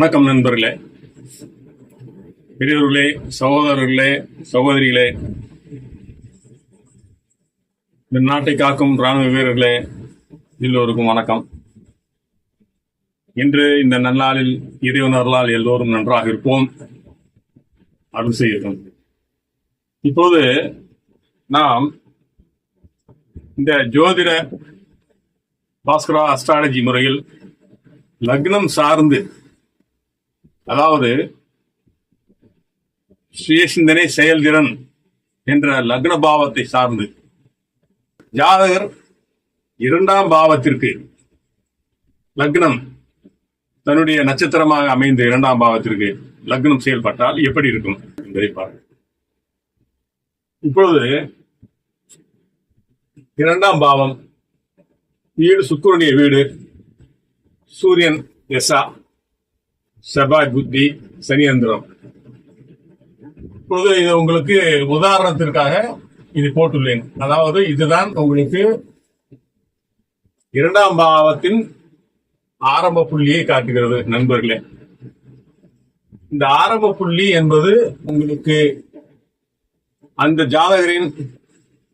வணக்கம் நண்பர்களே. பெரியவர்களே சகோதரர்களே சகோதரிகளே. இந்த நாட்டை காக்கும் ராணுவ வீரர்களே எல்லோருக்கும் வணக்கம். இன்று இந்த நன்னாளில் இறைவனர்களால் எல்லோரும் நன்றாக இருப்போம். அருள் செய்யட்டும். இப்போது நாம் இந்த ஜோதிட பாஸ்கரா அஸ்ட்ராலஜி முறையில் லக்னம் சார்ந்து அதாவது சுயசிந்தனை செயல்திறன் என்ற லக்ன பாவத்தை சார்ந்து. ஜாதகர் இரண்டாம் பாவத்திற்கு லக்னம் தன்னுடைய நட்சத்திரமாக அமைந்த இரண்டாம் பாவத்திற்கு லக்னம் செயல்பட்டால் எப்படி இருக்கும் என்பதை பாருங்கள் இப்பொழுது இரண்டாம் பாவம் வீடு சுக்கிரனுடைய வீடு சூரியன் எசா செவ்வாய் புத்தி சனியந்திரம் இப்பொழுது இது உங்களுக்கு உதாரணத்திற்காக இது போட்டுள்ளேன். அதாவது இதுதான் உங்களுக்கு இரண்டாம் பாவத்தின் ஆரம்ப புள்ளியை காட்டுகிறது நண்பர்களே. இந்த ஆரம்ப புள்ளி என்பது உங்களுக்கு அந்த ஜாதகரின்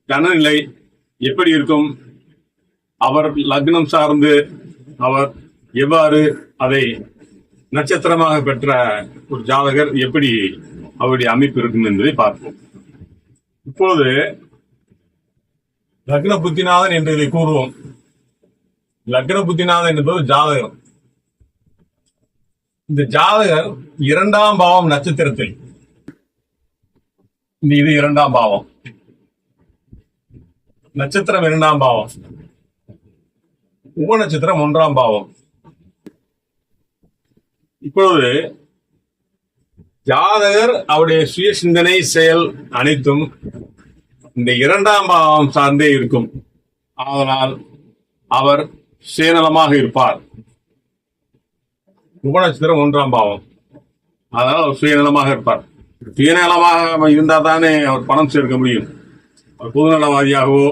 தனநிலை எப்படி இருக்கும்? அவர் லக்னம் சார்ந்து அவர் எவ்வாறு அதை நட்சத்திரமாக பெற்ற ஒரு ஜாதகர் எப்படி அவருடைய அமைப்பு இருக்கும் என்பதை பார்ப்போம். இப்போது லக்ன புத்திநாதன் என்று இதை கூறுவோம். லக்ன புத்திநாதன் என்பது ஜாதகம் இந்த ஜாதகர் இரண்டாம் பாவம் நட்சத்திரத்தில். இது இரண்டாம் பாவம். நட்சத்திரம் இரண்டாம் பாவம். உப நட்சத்திரம் ஒன்றாம் பாவம். இப்பொழுது ஜாதகர் அவருடைய சுய சிந்தனை செயல் அனைத்தும் இந்த இரண்டாம் பாவம் சார்ந்தே இருக்கும். அதனால் அவர் சுயநலமாக இருப்பார். உபநட்சத்திரம் ஒன்றாம் பாவம். அதனால் அவர் சுயநலமாக இருப்பார். சுயநலமாக இருந்தால் தானே அவர் பணம் சேர்க்க முடியும். அவர் பொதுநலவாதியாகவோ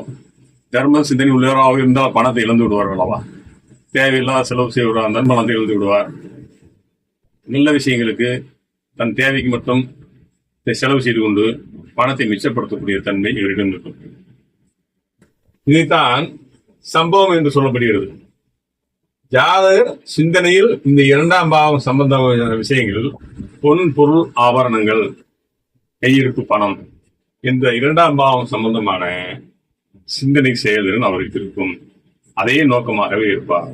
தர்ம சிந்தனை உள்ளவராக இருந்தால் பணத்தை இழந்து விடுவார் அல்லவா? தேவையில்லாத செலவு செய்வார் அந்த பணத்தை இழந்து விடுவார். நல்ல விஷயங்களுக்கு தன் தேவைக்கு மட்டும் செலவு செய்து கொண்டு பணத்தை மிச்சப்படுத்தக்கூடிய தன்மை இவரிடம் இருக்கும். இதைத்தான் சம்பவம் என்று சொல்லப்படுகிறது. ஜாதகர் சிந்தனையில் இந்த இரண்டாம் பாவம் சம்பந்தமான விஷயங்கள் பொன் பொருள் ஆபரணங்கள் கையிருப்பு பணம் இந்த இரண்டாம் பாவம் சம்பந்தமான சிந்தனை செயல்திறன் அவருக்கு இருக்கும். அதே நோக்கமாகவே இருப்பார்.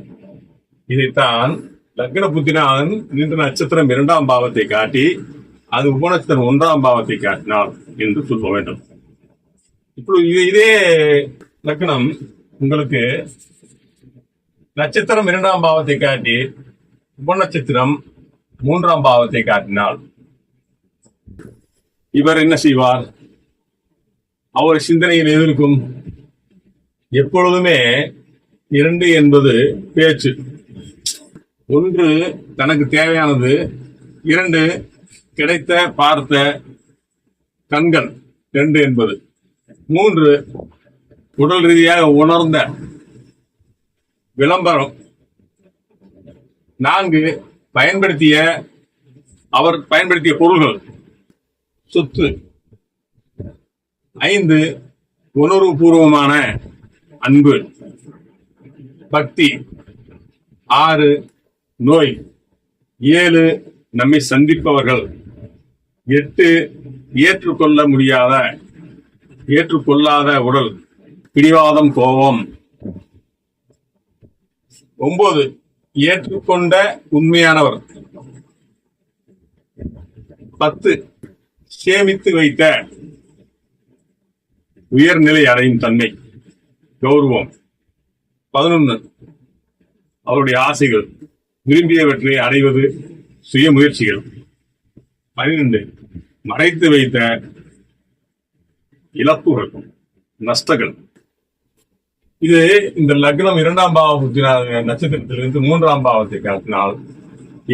இதைத்தான் லக்ன புத்தினான் நின்ற நட்சத்திரம் இரண்டாம் பாவத்தை காட்டி அது உபநட்சத்திரம் ஒன்றாம் பாவத்தை காட்டினார் என்று சொல்ல வேண்டும். இப்பொழுது இது- இதே லக்னம் உங்களுக்கு நட்சத்திரம் இரண்டாம் பாவத்தை காட்டி உபநட்சத்திரம் மூன்றாம் பாவத்தை காட்டினால் இவர் என்ன செய்வார்? அவர் சிந்தனையில் எதிர்க்கும் எப்பொழுதுமே இரண்டு என்பது பேச்சு. ஒன்று தனக்கு தேவையானது. இரண்டு கிடைத்த பார்த்த கண்கள். ரெண்டு என்பது. மூன்று உடல் ரீதியாக உணர்ந்த விளம்பரம். நான்கு பயன்படுத்திய அவர் பயன்படுத்திய பொருள்கள். சொத்து. ஐந்து உணர்வுபூர்வமான அன்பு. பக்தி. ஆறு நோய். ஏழு நம்மை சந்திப்பவர்கள். எட்டு ஏற்றுக்கொள்ள முடியாத ஏற்றுக்கொள்ளாத உடல். பிடிவாதம் கோபம். ஒன்பது ஏற்றுக்கொண்ட உண்மையானவர். பத்து சேமித்து வைத்த உயர்நிலை அடையும் தன்மை. கௌரவம். பதினொன்னு அவருடைய ஆசைகள். விரும்பியவற்றை அடைவது சுய முயற்சிகள். பனிரெண்டு மறைத்து வைத்த இழப்புகள் நஷ்டங்கள் இது இந்த லக்னம் இரண்டாம் பாவத்தின நட்சத்திரத்திலிருந்து மூன்றாம் பாவத்தை காட்டினால்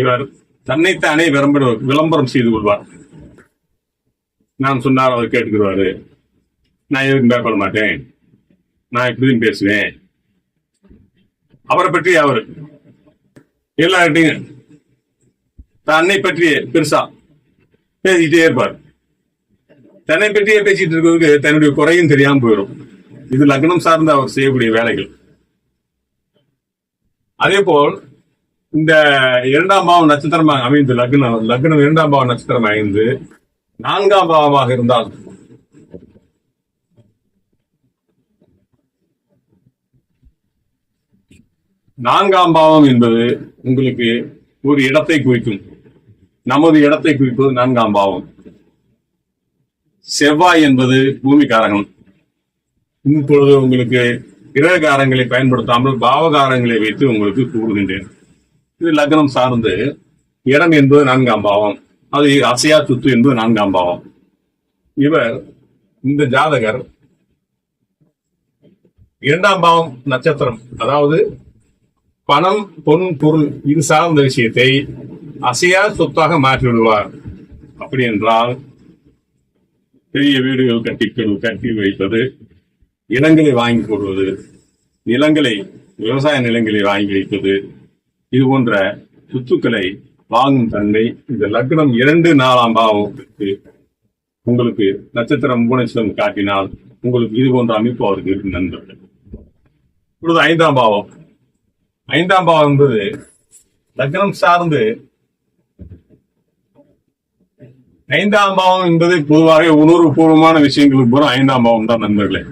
இவர் தன்னைத்தானே விளம்பர விளம்பரம் செய்து கொள்வார். நான் சொன்னால் அவர் கேட்டுக்கிறாரு நான் எதுவும் பயப்பட மாட்டேன். நான் இப்படியும் பேசுவேன். அவரை பற்றி அவர் எல்லார்ட்டையும் தன்னை பற்றிய பெருசா பேசிக்கிட்டே இருப்பார். தன்னை பற்றியே பேசிட்டு இருக்கிறதுக்கு தன்னுடைய குறையும் தெரியாம போயிடும் இது லக்னம் சார்ந்த அவர் செய்யக்கூடிய வேலைகள். அதே போல் இந்த இரண்டாம் பாவம் நட்சத்திரமாக அமைந்து லக்னம் லக்னம் இரண்டாம் பாவம் நட்சத்திரம் அமைந்து நான்காம் பாவமாக இருந்தால் நான்காம் பாவம் என்பது உங்களுக்கு ஒரு இடத்தை குறிக்கும். நமது இடத்தை குறிப்பது நான்காம் பாவம். செவ்வாய் என்பது பூமிக்காரகன் இப்பொழுது உங்களுக்கு கிரககாரங்களை பயன்படுத்தாமல் பாவகாரங்களை வைத்து உங்களுக்கு கூறுகின்றேன். இது லக்னம் சார்ந்து இடம் என்பது நான்காம் பாவம். அது அசையா சுத்து என்பது நான்காம் பாவம். இவர் இந்த ஜாதகர் இரண்டாம் பாவம் நட்சத்திரம். அதாவது பணம் பொன் பொருள் இது சார்ந்த விஷயத்தை அசையா சொத்தாக மாற்றி விடுவார் அப்படி என்றால் பெரிய வீடுகள் கட்டி கட்டி வைப்பது இடங்களை வாங்கி போடுவது நிலங்களை விவசாய நிலங்களை வாங்கி வைப்பது இது போன்ற சொத்துக்களை வாங்கும் தன்மை இந்த லக்னம் இரண்டு நாலாம் பாவத்திற்கு உங்களுக்கு நட்சத்திரம் புவனேஸ்வரம் காட்டினால் உங்களுக்கு இது போன்ற அமைப்பு அவருக்கு இருக்கும் நண்பர்கள். இப்பொழுது ஐந்தாம் பாவம். ஐந்தாம் பாவம் என்பது லக்னம் சார்ந்து ஐந்தாம் பாவம் என்பது பொதுவாக உணர்வுபூர்வமான விஷயங்களுக்கு பூரா ஐந்தாம் பாவம் தான் நண்பர்களே.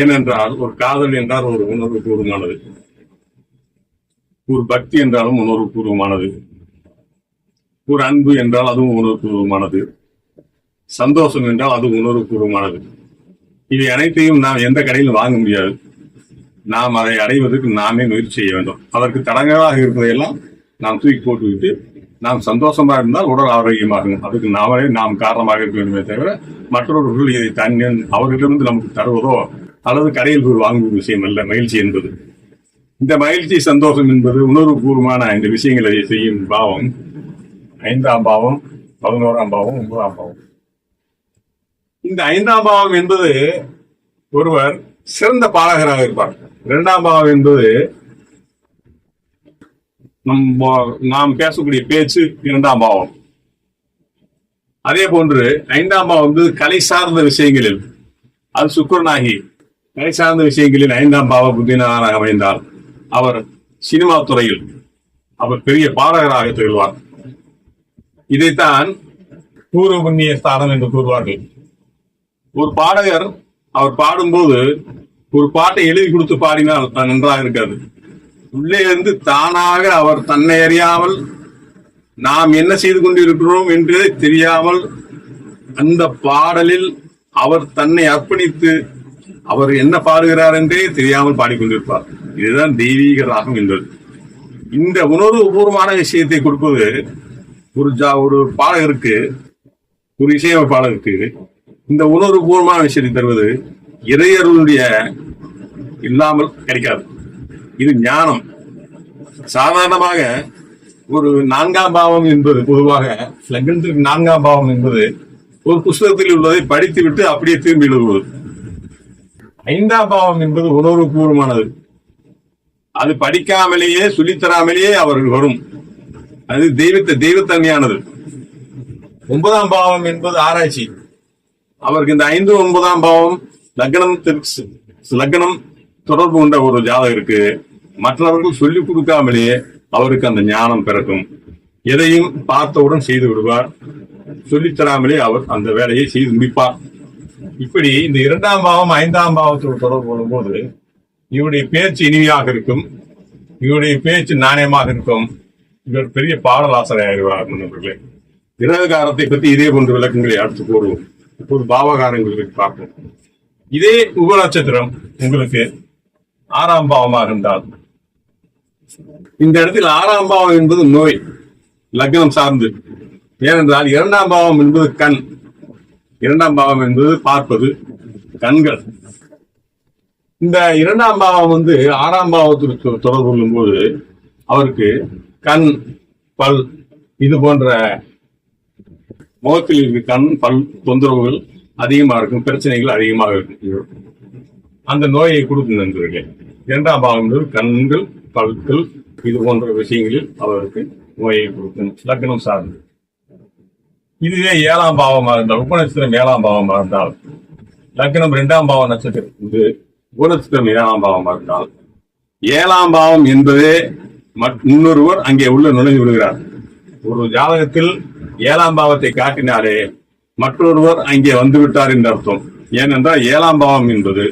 ஏனென்றால் ஒரு காதல் என்றால் ஒரு உணர்வு பூர்வமானது ஒரு பக்தி என்றாலும் உணர்வு பூர்வமானது ஒரு அன்பு என்றால் அதுவும் உணர்வுபூர்வமானது. சந்தோஷம் என்றால் அது உணர்வுபூர்வமானது. இவை அனைத்தையும் நாம் எந்த கடையிலும் வாங்க முடியாது. நாம் அதை அடைவதற்கு நாமே முயற்சி செய்ய வேண்டும். அதற்கு தடங்களாக இருப்பதையெல்லாம் நாம் தூக்கி போட்டுவிட்டு நாம் சந்தோஷமா இருந்தால் உடல் ஆரோக்கியமாகும் அதுக்கு நாமளே நாம் காரணமாக இருக்க வேண்டுமே தவிர மற்றவர்கள் இதை தண்ணி அவர்களிடமிருந்து நமக்கு தருவதோ அல்லது கடையில் போய் வாங்கும் விஷயம் அல்ல மகிழ்ச்சி என்பது. இந்த மகிழ்ச்சி சந்தோஷம் என்பது உணர்வு பூர்வமான இந்த விஷயங்களை செய்யும் பாவம். ஐந்தாம் பாவம் பதினோராம் பாவம் ஒன்பதாம் பாவம். இந்த ஐந்தாம் பாவம் என்பது ஒருவர் சிறந்த பாடகராக இருப்பார். இரண்டாம் பாவம் என்பது நம்ம நாம் பேசக்கூடிய பேச்சு இரண்டாம் பாவம். அதே போன்று ஐந்தாம் பாவம் வந்து கலை சார்ந்த விஷயங்களில் அது சுக்கரனாகி கலை சார்ந்த விஷயங்களில் ஐந்தாம் பாவ புத்தினாராக அமைந்தார். அவர் சினிமா துறையில் அவர் பெரிய பாடகராக திகழ்வார். இதைத்தான் பூர்வ புண்ணிய ஸ்தானம் என்று கூறுவார்கள். ஒரு பாடகர் அவர் பாடும்போது ஒரு பாட்டை எழுதி கொடுத்து பாடினால் நன்றாக இருக்காது. உள்ளே இருந்து தானாக அவர் தன்னை அறியாமல் நாம் என்ன செய்து கொண்டிருக்கிறோம் என்று தெரியாமல் அந்த பாடலில் அவர் தன்னை அர்ப்பணித்து அவர் என்ன பாடுகிறார் என்றே தெரியாமல் பாடிக்கொண்டிருப்பார். இதுதான் தெய்வீக ராகம் என்பது. இந்த உணர்வு பூர்வமான விஷயத்தை கொடுப்பது ஒரு ஜா ஒரு பாடகருக்கு ஒரு இசையமைப்பாளருக்கு இந்த உணர்வு பூர்வமான விஷயத்தை தருவது இறையருடைய இல்லாமல் கிடைக்காது. இது ஞானம். சாதாரணமாக ஒரு நான்காம் பாவம் என்பது பொதுவாக லக்னத்திற்கு நான்காம் பாவம் என்பது ஒரு புஸ்தகத்தில் உள்ளதை படித்துவிட்டு அப்படியே திரும்பி எழுதுவது. ஐந்தாம் பாவம் என்பது உணர்வு பூர்வமானது. அது படிக்காமலேயே சொல்லித்தராமலேயே அவர்கள் வரும். அது தெய்வத்தை தெய்வத்தன்மையானது. ஒன்பதாம் பாவம் என்பது ஆராய்ச்சி. அவருக்கு இந்த ஐந்து ஒன்பதாம் பாவம் லக்னம் லக்னம் தொடர்பு கொண்ட ஒரு ஜாதகருக்கு மற்றவர்கள் சொல்லிக் கொடுக்காமலேயே அவருக்கு அந்த ஞானம் பிறக்கும். எதையும் பார்த்தவுடன் செய்து விடுவார். சொல்லித்தராமலே அவர் அந்த வேலையை செய்து முடிப்பார். இப்படி இந்த இரண்டாம் பாவம் ஐந்தாம் பாவத்தோடு தொடர்பு கொள்ளும்போது இவருடைய பேச்சு இனிமையாக இருக்கும். இவருடைய பேச்சு நாணயமாக இருக்கும். இவர் பெரிய பாடலாசிரியர் நண்பர்களே கிரககாரத்தை பற்றி இதே போன்ற விளக்கங்களை அடுத்து கூறுவோம். இப்போது பாவகாரங்களை பார்ப்போம். இதே உபநட்சத்திரம் உங்களுக்கு ஆறாம் பாவமாக இருந்தால். இந்த இடத்தில் ஆறாம் பாவம் என்பது நோய் லக்னம் சார்ந்து. ஏனென்றால் இரண்டாம் பாவம் என்பது கண் இரண்டாம் பாவம் என்பது பார்ப்பது கண்கள். இந்த இரண்டாம் பாவம் வந்து ஆறாம் பாவத்திற்கு தொடர்பு கொள்ளும் போது அவருக்கு கண் பல் இது போன்ற முகத்தில் இருக்க கண் பல் தொந்தரவுகள் அதிகமாக இருக்கும் பிரச்சனைகள் அதிகமாக இருக்கும். அந்த நோயை கொடுத்து நண்பர்களே இரண்டாம் பாவம் என்பது கண்கள் பல்கள் இது போன்ற விஷயங்களில் அவருக்கு நோயை கொடுக்கும் லக்னம் சார்ந்து. இதுவே ஏழாம் பாவமா இருந்தால் உபநட்சத்திரம் ஏழாம் பாவமா இருந்தால் லக்னம் இரண்டாம் பாவ நட்சத்திரம் இது உபநட்சத்திரம் ஏழாம் பாவமாக இருந்தால் ஏழாம் பாவம் என்பதே இன்னொருவர் அங்கே உள்ள நுழைந்து விடுகிறார். ஒரு ஜாதகத்தில் ஏழாம் பாவத்தை காட்டினாலே மற்றொருவர் அங்கே வந்து விட்டார் என்று அர்த்தம். ஏனென்றால் ஏழாம் பாவம் என்பது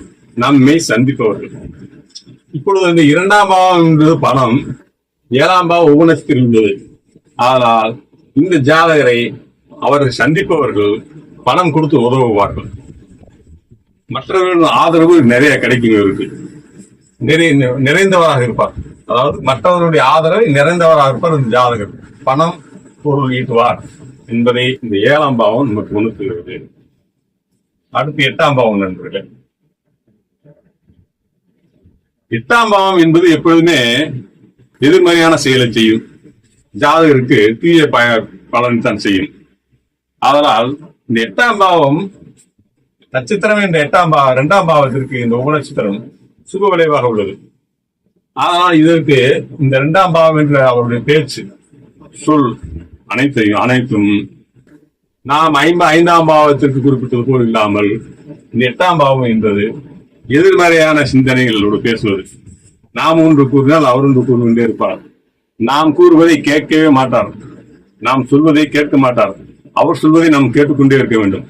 நம்மை சந்திப்பவர்கள். இப்பொழுது இந்த இரண்டாம் பாவம் என்பது பணம். ஏழாம் பாவம் உபநட்சத்திரம் இருந்தது. ஆனால் இந்த ஜாதகரை அவரை சந்திப்பவர்கள் பணம் கொடுத்து உதவுவார்கள். மற்றவர்கள் ஆதரவு நிறைய கிடைக்கும் இவருக்கு நிறைய நிறைந்தவராக இருப்பார். அதாவது மற்றவர்களுடைய ஆதரவை நிறைந்தவராக இருப்பார் இந்த ஜாதகர். பணம் பொருள் ஈட்டுவார் என்பதை இந்த ஏழாம் பாவம் நமக்கு உணர்த்துகிறது அடுத்து எட்டாம் பாவம் நண்பர்களே. எட்டாம் பாவம் என்பது எப்பொழுதுமே எதிர்மறையான செயலை செய்யும். ஜாதகருக்கு தீய பய பலன் தான் செய்யும். அதனால் இந்த எட்டாம் பாவம் நட்சத்திரம் என்ற எட்டாம் பாவம் இரண்டாம் பாவத்திற்கு இந்த உபநட்சத்திரம் சுப விளைவாக உள்ளது. ஆனால் இதற்கு இந்த இரண்டாம் பாவம் என்ற அவருடைய பேச்சு சொல் அனைத்தையும் அனைத்தும் நாம் ஐம்ப ஐந்தாம் பாவத்திற்கு குறிப்பிட்டது போல் இல்லாமல் இந்த எட்டாம் பாவம் என்பது எதிர்மறையான சிந்தனைகளோடு பேசுவது. நாம் ஒன்று கூறினால் அவர் ஒன்று கூறிக்கொண்டே இருப்பார். நாம் கூறுவதை கேட்கவே மாட்டார். நாம் சொல்வதை கேட்க மாட்டார். அவர் சொல்வதை நாம் கேட்டுக்கொண்டே இருக்க வேண்டும்.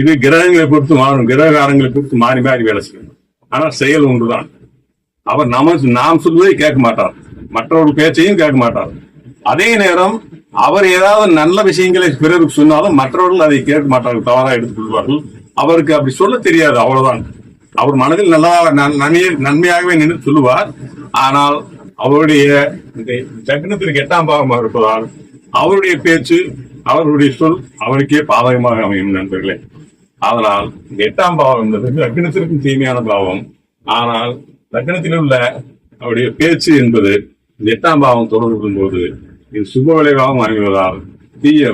இது கிரகங்களை பொறுத்து மாறும். கிரகாரங்களை பொறுத்து மாறி மாறி வேலை செய்யும். ஆனால் செயல் ஒன்றுதான். அவர் நாம நாம் சொல்வதை கேட்க மாட்டார். மற்றவர்கள் பேச்சையும் கேட்க மாட்டார். அதே நேரம் அவர் ஏதாவது நல்ல விஷயங்களை பிறருக்கு சொன்னாலும் மற்றவர்கள் அதை கேட்க மாட்டார்கள் தவறாக எடுத்துக்கொள்வார்கள் அவருக்கு அப்படி சொல்ல தெரியாது அவ்வளவுதான். அவர் மனதில் நல்லா நன்- நன்மையாகவே நின்று சொல்லுவார். ஆனால் அவருடைய இந்த எட்டாம் பாகமாக இருப்பதால் அவருடைய பேச்சு அவருடைய சொல் அவருக்கே பாதகமாக அமையும் நண்பர்களே. அதனால் இந்த எட்டாம் பாவம் என்பது லக்னத்திற்கும் தீமையான பாவம். ஆனால் லக்னத்தில் உள்ள அவருடைய பேச்சு என்பது இந்த எட்டாம் பாவம் தொடர்பு போது இது சுப விளைவாக அமைவதால் தீய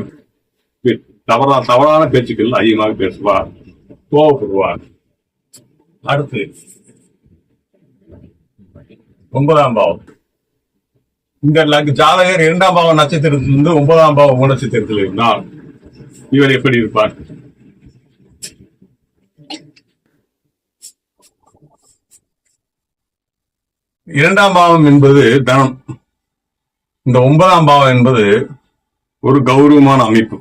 தவறா தவறான பேச்சுக்கள் அதிகமாக பேசுவார் கோவப்படுவார். அடுத்து ஒன்பதாம் பாவம். இந்த ஜாதகர் இரண்டாம் பாவ நட்சத்திரத்திலிருந்து ஒன்பதாம் பாவம் நட்சத்திரத்தில் இருந்தால் இவர் எப்படி இருப்பார்? இரண்டாம் பாவம் என்பது தனம். இந்த ஒன்பதாம் பாவம் என்பது ஒரு கௌரவமான அமைப்பு.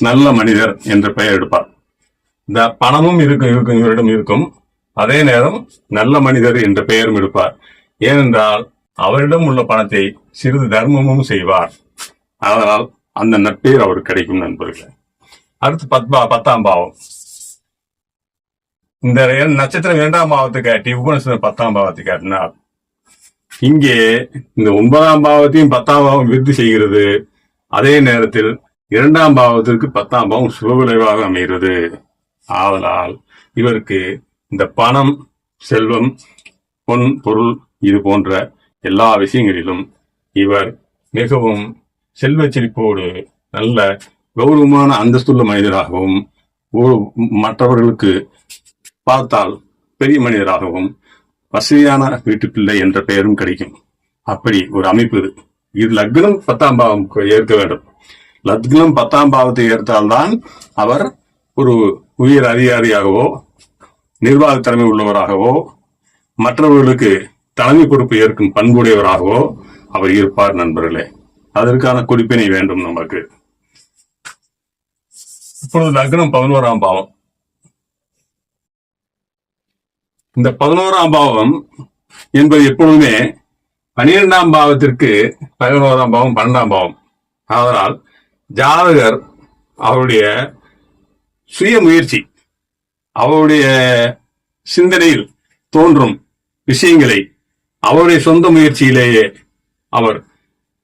நல்ல மனிதர் என்ற பெயர் எடுப்பார். இந்த பணமும் இருக்கும் இருக்கும் இவரிடம் இருக்கும். அதே நேரம் நல்ல மனிதர் என்ற பெயரும் எடுப்பார். ஏனென்றால் அவரிடம் உள்ள பணத்தை சிறிது தர்மமும் செய்வார். அதனால் அந்த நட்பேர் அவருக்கு கிடைக்கும் நண்பர்களே. அடுத்து பத்பா பத்தாம் பாவம். இந்த நட்சத்திரம் இரண்டாம் பாவத்தை காட்டி உபநட்சத்திரம் பத்தாம் பாவத்தை காட்டினார் இங்கே இந்த ஒன்பதாம் பாவத்தையும் பத்தாம் பாவம் விருத்தி செய்கிறது. அதே நேரத்தில் இரண்டாம் பாவத்திற்கு பத்தாம் பாவம் சுபவிளைவாக அமைகிறது. ஆதலால் இவருக்கு இந்த பணம் செல்வம் பொன் பொருள் இது போன்ற எல்லா விஷயங்களிலும் இவர் மிகவும் செல்வ செழிப்போடு நல்ல கௌரவமான அந்தஸ்துள்ள மனிதராகவும் ஒரு மற்றவர்களுக்கு பார்த்தால் பெரிய மனிதராகவும் வசதியான வீட்டுப்பிள்ளை என்ற பெயரும் கிடைக்கும். அப்படி ஒரு அமைப்பு இது. இது லக்னம் பத்தாம் பாவம் ஏற்க வேண்டும். லக்னம் பத்தாம் பாவத்தை ஏற்றால்தான் அவர் ஒரு உயர் அதிகாரியாகவோ நிர்வாக திறமை உள்ளவராகவோ மற்றவர்களுக்கு தலைமை பொறுப்பு ஏற்கும் பண்புடையவராகவோ அவர் இருப்பார் நண்பர்களே. அதற்கான குறிப்பினை வேண்டும் நமக்கு. இப்பொழுது லக்னம் பதினோராம் பாவம். இந்த பதினோராம் பாவம் என்பது எப்பொழுதுமே பனிரெண்டாம் பாவத்திற்கு பதினோராம் பாவம் பன்னெண்டாம் பாவம். அதனால் ஜாதகர் அவருடைய சுய முயற்சி அவருடைய சிந்தனையில் தோன்றும் விஷயங்களை அவருடைய சொந்த முயற்சியிலேயே அவர்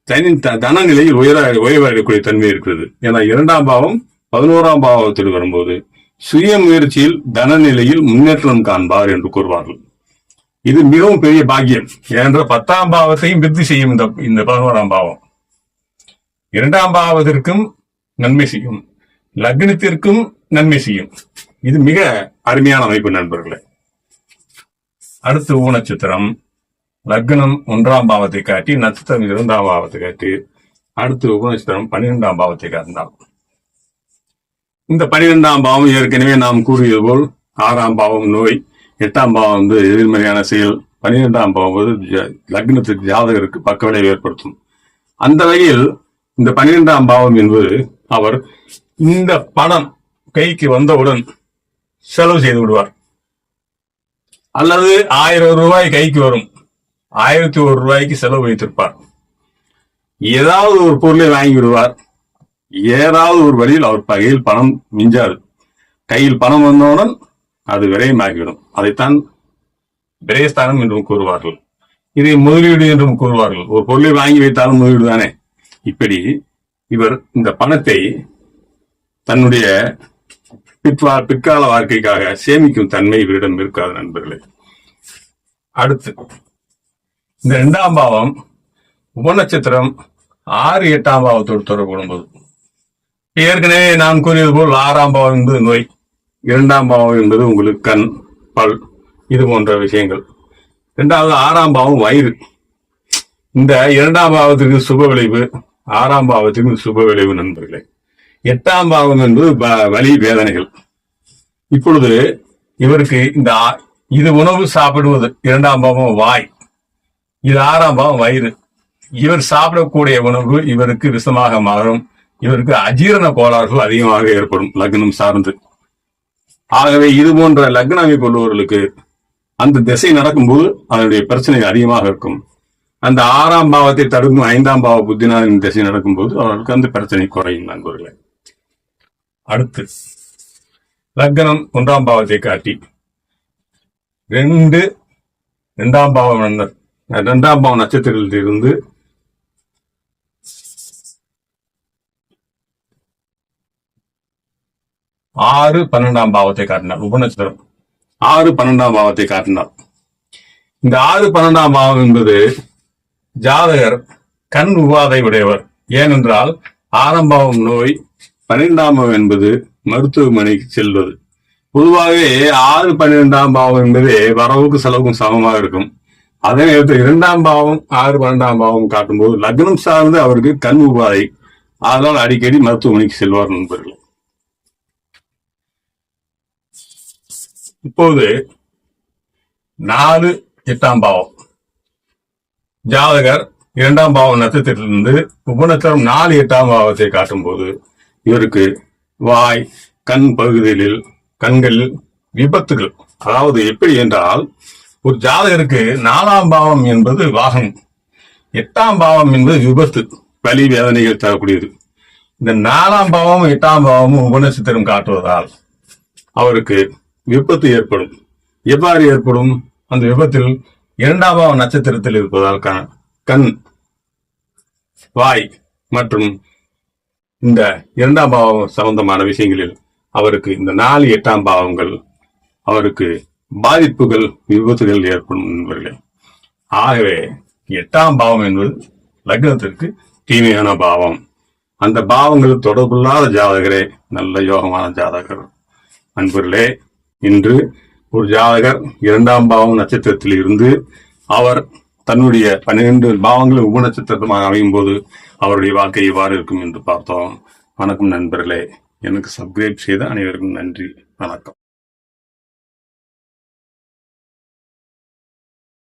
தனி த- தன நிலையில் உயர உயரக்கூடிய தன்மை இருக்கிறது. ஏன்னா இரண்டாம் பாவம் பதினோராம் பாவத்தில் வரும்போது சுய முயற்சியில் தனநிலையில் முன்னேற்றம் காண்பார் என்று கூறுவார்கள். இது மிகவும் பெரிய பாக்கியம். ஏனென்ற பத்தாம் பாவத்தையும் விருத்தி செய்யும் இந்த இந்த பதினோராம் பாவம். இரண்டாம் பாவத்திற்கும் நன்மை செய்யும். லக்னத்திற்கும் நன்மை செய்யும். இது மிக அருமையான அமைப்பு நண்பர்களே. அடுத்து ஊ நட்சத்திரம் லக்னம் ஒன்றாம் பாவத்தை காட்டி நட்சத்திரம் இரண்டாம் பாவத்தை காட்டி அடுத்து ஊனச்சித்திரம் பன்னிரெண்டாம் பாவத்தை காட்டினார். இந்த பனிரெண்டாம் பாவம் ஏற்கனவே நாம் கூறியது போல் ஆறாம் பாவம் நோய் எட்டாம் பாவம் வந்து எதிர்மறையான செயல் பனிரெண்டாம் பாவம் வந்து லக்னத்துக்கு ஜாதகருக்கு பக்க விளைவு ஏற்படுத்தும். அந்த வகையில் இந்த பனிரெண்டாம் பாவம் என்பது அவர் இந்த பணம் கைக்கு வந்தவுடன் செலவு செய்து விடுவார். அல்லது ஆயிரம் ரூபாய் கைக்கு வரும். ஆயிரத்தி ஒரு ரூபாய்க்கு செலவு வைத்திருப்பார். ஏதாவது ஒரு பொருளை வாங்கி விடுவார். ஏதாவது ஒரு வழியில் அவர் கையில் பணம் மிஞ்சாது. கையில் பணம் வந்தவுடன் அது விரயமாகிவிடும். அதைத்தான் விரயஸ்தானம் என்றும் கூறுவார்கள். இதை முதலீடு என்றும் கூறுவார்கள். ஒரு பொருளை வாங்கி வைத்தாலும் முதலீடு தானே? இப்படி இவர் இந்த பணத்தை தன்னுடைய பிற்வா பிற்கால வாழ்க்கைக்காக சேமிக்கும் தன்மை இவரிடம் இருக்காது நண்பர்களே. அடுத்து இந்த இரண்டாம் பாவம் உபநட்சத்திரம் ஆறு எட்டாம் பாவத்தோடு தொடர்பு போது ஏற்கனவே நான் கூறியது போல் ஆறாம் பாவம் என்பது நோய் இரண்டாம் பாவம் என்பது உங்களுக்கு கண் பல் இது போன்ற விஷயங்கள். இரண்டாவது ஆறாம் பாவம் வயிறு. இந்த இரண்டாம் பாவத்திற்கு சுப விளைவு ஆறாம் பாவத்திற்கு சுப விளைவு நண்பர்களே. எட்டாம் பாவம் என்பது வ- வலி வேதனைகள். இப்பொழுது இவருக்கு இந்த இது உணவு சாப்பிடுவது இரண்டாம் பாவம் வாய் இது ஆறாம் பாவம் வயிறு. இவர் சாப்பிடக்கூடிய உணவு இவருக்கு விஷமாக மாறும். இவருக்கு அஜீரண கோளாறுகள் அதிகமாக ஏற்படும் லக்னம் சார்ந்து. ஆகவே இது போன்ற லக்ன அமைப்பு உள்ளவர்களுக்கு அந்த திசை நடக்கும்போது அதனுடைய பிரச்சனை அதிகமாக இருக்கும். அந்த ஆறாம் பாவத்தை தடுக்கும் ஐந்தாம் பாவ புத்தினாரின் திசை நடக்கும்போது அவர்களுக்கு அந்த பிரச்சனை குறையும் நண்பர்களே. அடுத்து லக்னம் ஒன்றாம் பாவத்தை காட்டி. ரெண்டு ரெண்டாம் பாவம் ரெண்டாம் பாவ பாவம் நட்சத்திரத்தில் இருந்து ஆறு பன்னெண்டாம் பாவத்தை காட்டினார் உபநட்சத்திரம். ஆறு பன்னெண்டாம் பாவத்தை காட்டினார். இந்த ஆறு பன்னெண்டாம் பாவம் என்பது ஜாதகர் கண் உபாதை உடையவர். ஏனென்றால் ஆறம்பாவம் நோய் பன்னிரெண்டாம் பாவம் என்பது மருத்துவமனைக்கு செல்வது. பொதுவாகவே ஆறு பன்னிரெண்டாம் பாவம் என்பது வரவுக்கு செலவுக்கும் சமமாக இருக்கும். அதே நேரத்தில் இரண்டாம் பாவம் ஆறு பன்னெண்டாம் பாவம் காட்டும்போது லக்னம் சார்ந்து அவருக்கு கண் உபாதை. அதனால் அடிக்கடி மருத்துவமனைக்கு செல்வார் நண்பர்கள். இப்போது நாலு எட்டாம் பாவம். ஜாதகர் இரண்டாம் பாவம் நட்சத்திரத்திலிருந்து உபநட்சத்திரம் நாலு எட்டாம் பாவத்தை காட்டும்போது இவருக்கு வாய் கண் பகுதிகளில் கண்களில் விபத்துகள். அதாவது எப்படி என்றால் ஒரு ஜாதகருக்கு நாலாம் பாவம் என்பது வாகனம் எட்டாம் பாவம் என்பது விபத்து வலி வேதனைகள் தரக்கூடியது. இந்த நாலாம் பாவம் எட்டாம் பாவமும் உபநட்சத்திரம் காட்டுவதால் அவருக்கு விபத்து ஏற்படும். எவ்வாறு ஏற்படும்? அந்த விபத்தில் இரண்டாம் பாவ நட்சத்திரத்தில் இருப்பதால் கண் கண் வாய் மற்றும் இந்த இரண்டாம் பாவம் சம்பந்தமான விஷயங்களில் அவருக்கு இந்த நாலு எட்டாம் பாவங்கள் அவருக்கு பாதிப்புகள் விபத்துகள் ஏற்படும் நண்பர்களே ஆகவே எட்டாம் பாவம் என்பது லக்னத்திற்கு தீமையான பாவம். அந்த பாவங்கள் தொடர்பில்லாத ஜாதகரே நல்ல யோகமான ஜாதகர். அன்பர்களே இன்று ஒரு ஜாதகர் இரண்டாம் பாவம் நட்சத்திரத்தில் இருந்து அவர் தன்னுடைய பன்னிரண்டு பாவங்களும் உப நட்சத்திரமாக அமையும் போது அவருடைய வாழ்க்கை எவ்வாறு இருக்கும் என்று பார்த்தோம். வணக்கம் நண்பர்களே. எனக்கு சப்ஸ்கிரைப் செய்த அனைவருக்கும் நன்றி. வணக்கம்.